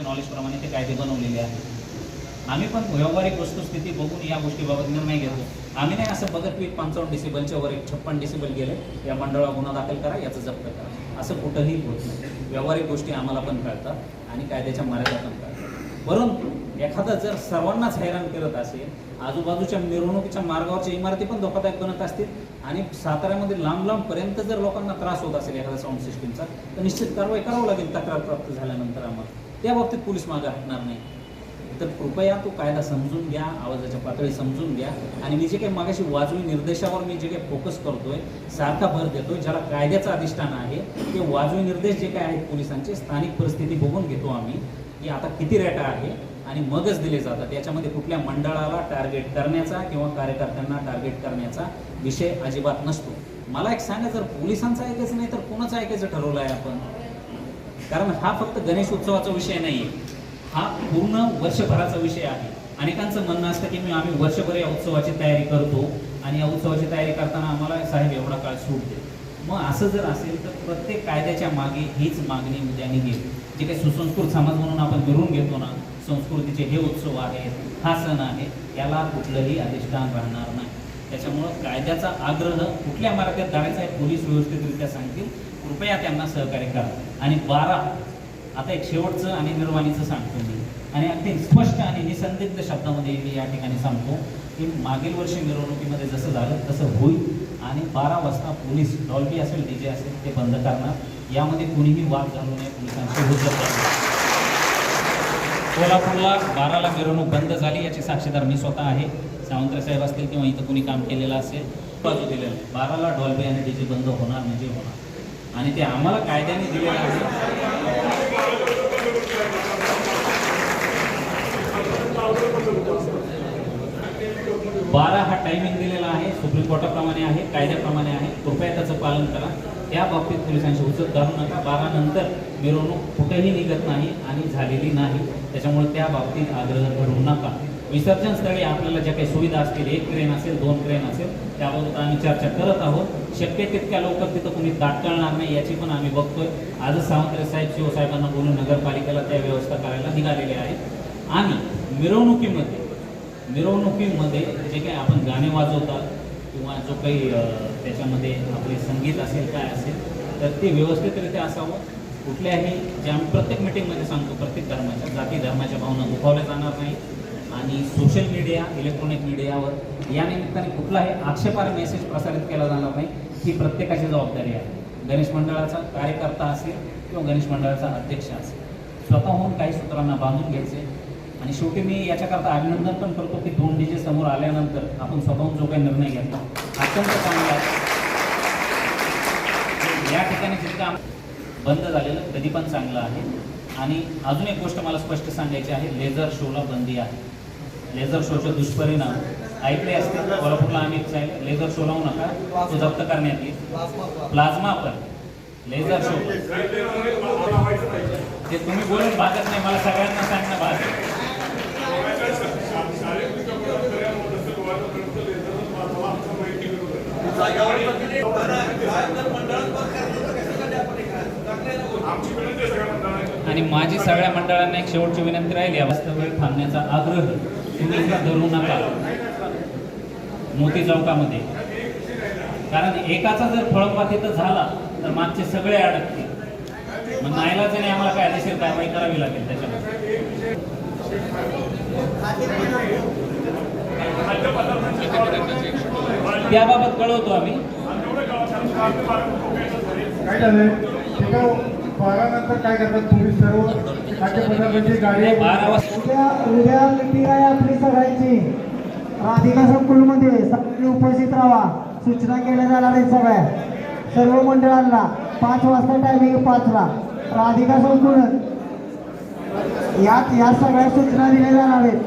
नॉलेजप्रमाणे ते कायदे बनवलेले आहेत. आम्ही पण व्यावहारिक वस्तुस्थिती बघून या गोष्टीबाबत निर्णय घेतो. आम्ही नाही असं बघत की पंचावन्न डिसेबलच्या वर एक छप्पन डिसेबल गेले या मंडळावर गुन्हा दाखल करा याचं जप्त करा. असं कुठंही होत नाही. व्यावहारिक गोष्टी आम्हाला पण कळतात आणि कायद्याच्या मर्यादा पण कळतात. परंतु एखादा जर सर्वांनाच हैराण करत असेल आजूबाजूच्या मिरवणुकीच्या मार्गावरच्या इमारती पण धोकादायक बनत असतील आणि साताऱ्यामध्ये लांब लांबपर्यंत जर लोकांना त्रास होत असेल एखाद्या साऊंड सिस्टीमचा तर निश्चित कारवाई करावं लागेल तक्रार प्राप्त झाल्यानंतर आम्हाला. त्या बाबतीत पोलीस मागे हटणार नाही. तर कृपया तो कायदा समजून घ्या आवाजाच्या पातळी समजून घ्या. आणि मी जे काही मागाशी वाजवी निर्देशावर मी जे काही फोकस करतोय सारखा भर देतोय ज्याला कायद्याचं अधिष्ठान आहे ते वाजवी निर्देश जे काय आहेत पोलिसांचे स्थानिक परिस्थिती बघून घेतो आम्ही की आता किती रेटा आहे आणि मगच दिले जातात. याच्यामध्ये कुठल्या मंडळाला टार्गेट करण्याचा किंवा कार्यकर्त्यांना टार्गेट करण्याचा विषय अजिबात नसतो. मला एक सांगा जर पोलिसांचं ऐकायचं नाही तर कोणाचं ऐकायचं ठरवलं आहे आपण? कारण हा फक्त गणेश उत्सवाचा विषय नाही हा पूर्ण वर्षभराचा विषय आहे. अनेकांचं म्हणणं असतं की मी आम्ही वर्षभर या उत्सवाची तयारी करतो आणि या उत्सवाची तयारी करताना आम्हाला साहेब एवढा काळ सूट दे. मग असं जर असेल तर प्रत्येक कायद्याच्या मागे हीच मागणी उद्या घेत जे काही सुसंस्कृत समाज म्हणून आपण मिळून घेतो ना संस्कृतीचे हे उत्सव आहेत हा सण आहे याला कुठलंही अधिष्ठान राहणार नाही. त्याच्यामुळं कायद्याचा आग्रह कुठल्या मार्गात करायचा आहे पोलीस व्यवस्थितरित्या सांगतील. कृपया त्यांना सहकार्य करा. आणि बारा आता एक शेवटचं आणि निर्वाणीचं सांगतो मी. आणि अगदी स्पष्ट आणि निसंदिग्ध शब्दामध्ये मी या ठिकाणी सांगतो की मागील वर्षी मिरवणुकीमध्ये जसं झालं तसं होईल. आणि बारा वाजता पोलीस डॉल्बी असेल डी जे असेल ते बंद करणार. यामध्ये कुणीही वाद घालू नये पोलिसांशी होत कोल्हापूरला बाराला मिरवणूक बंद झाली याची साक्षीदार मी स्वतः आहे. सावंतराव साहेब असतील किंवा इथं कुणी काम केलेलं असेल. बाजू दिलेलं. बाराला डॉल्बी आणि डी जे बंद होणार म्हणजे होणार. आणि ते आम्हाला कायद्याने दिलेलं आहे. बारा हा टायमिंग दिलेला आहे. सुप्रीम कोर्टाप्रमाणे आहे कायद्याप्रमाणे आहे. कृपया त्याचं पालन करा. त्या बाबतीत पोलिसांची उचत धरू नका. नंतर मिरवणूक कुठेही निघत नाही आणि झालेली नाही. त्याच्यामुळे त्या बाबतीत आग्रह धरू नका. विसर्जन स्थळी आपल्याला ज्या काही सुविधा असतील एक क्रेन असेल दोन क्रेन असेल त्याबाबत आम्ही चर्चा करत आहोत. शक्य तितक्या लवकर तिथं कुणी ताटकळणार नाही याची पण आम्ही बघतोय. आजच सावंतरे साहेब शिवसाहेबांना बोलून नगरपालिकेला त्या व्यवस्था करायला निघालेल्या आहेत. आणि मिरवणुकीमध्ये मिरवणुकीमध्ये जे काही आपण गाणे वाजवतात किंवा जो काही त्याच्यामध्ये आपले संगीत असेल काय असेल तर ते व्यवस्थितरित्या असावं. कुठल्याही जे आम्ही प्रत्येक मिटिंगमध्ये सांगतो प्रत्येक धर्माच्या जाती धर्माच्या भावना दुखावल्या जाणार नाही आणि सोशल मीडिया इलेक्ट्रॉनिक मीडियावर या निमित्ताने कुठलाही आक्षेपार्ह मेसेज प्रसारित केला जाणार नाही ही प्रत्येकाची जबाबदारी आहे. गणेश मंडळाचा कार्यकर्ता असेल किंवा गणेश मंडळाचा अध्यक्ष असेल. स्वतःहून काही सूत्रांना बांधून घ्यायचे आणि शेवटी मी याच्याकरता अभिनंदन पण करतो की दोन डीजे समोर आल्यानंतर आपण स्वतःहून जो काही निर्णय घेतला अत्यंत चांगला या ठिकाणी जितकं आम- बंद झालेलं कधी पण चांगलं आहे. आणि अजून एक गोष्ट मला स्पष्ट सांगायची आहे लेझर शोला बंदी आहे. लेझर शोचे दुष्परिणाम ऐकले असतील कोल्हापूरला आम्ही आहे लेझर शो लावू नका तो जप्त करण्यात येईल. प्लाझ्मा पण लेझर शो ते तुम्ही बोलून भागत नाही मला सगळ्यांना सांगणं भाग आणि माझी सगळ्या मंडळांना एक शेवटची विनंती राहील या वास्तव वेळ थांबण्याचा आग्रह तुम्ही धरू नका. मोती चौकामध्ये. कारण एकाचा जर फळंबा तिथं झाला तर मागचे सगळे अडकतील. मग नाईलाजाने आम्हाला कायदेशीर कारवाई करावी लागेल त्याच्यामध्ये. त्याबाबत कळवतो आम्ही. काय झालंय एका बारानंतर काय करतात तुम्ही सर्व? खाद्यपदार्थांची गाडी नाही, बारा वाजता उद्या उद्या मीटिंग आहे आपली सगळ्यांची. राधिका संकुलमध्ये सगळी उपस्थित राहा. सूचना केल्या जाणार आहेत सगळ्या. सर्व मंडळांना पाच वाजता टायमिंग पाचला. राधिका संकुल यात या सगळ्या सूचना दिल्या जाणार आहेत.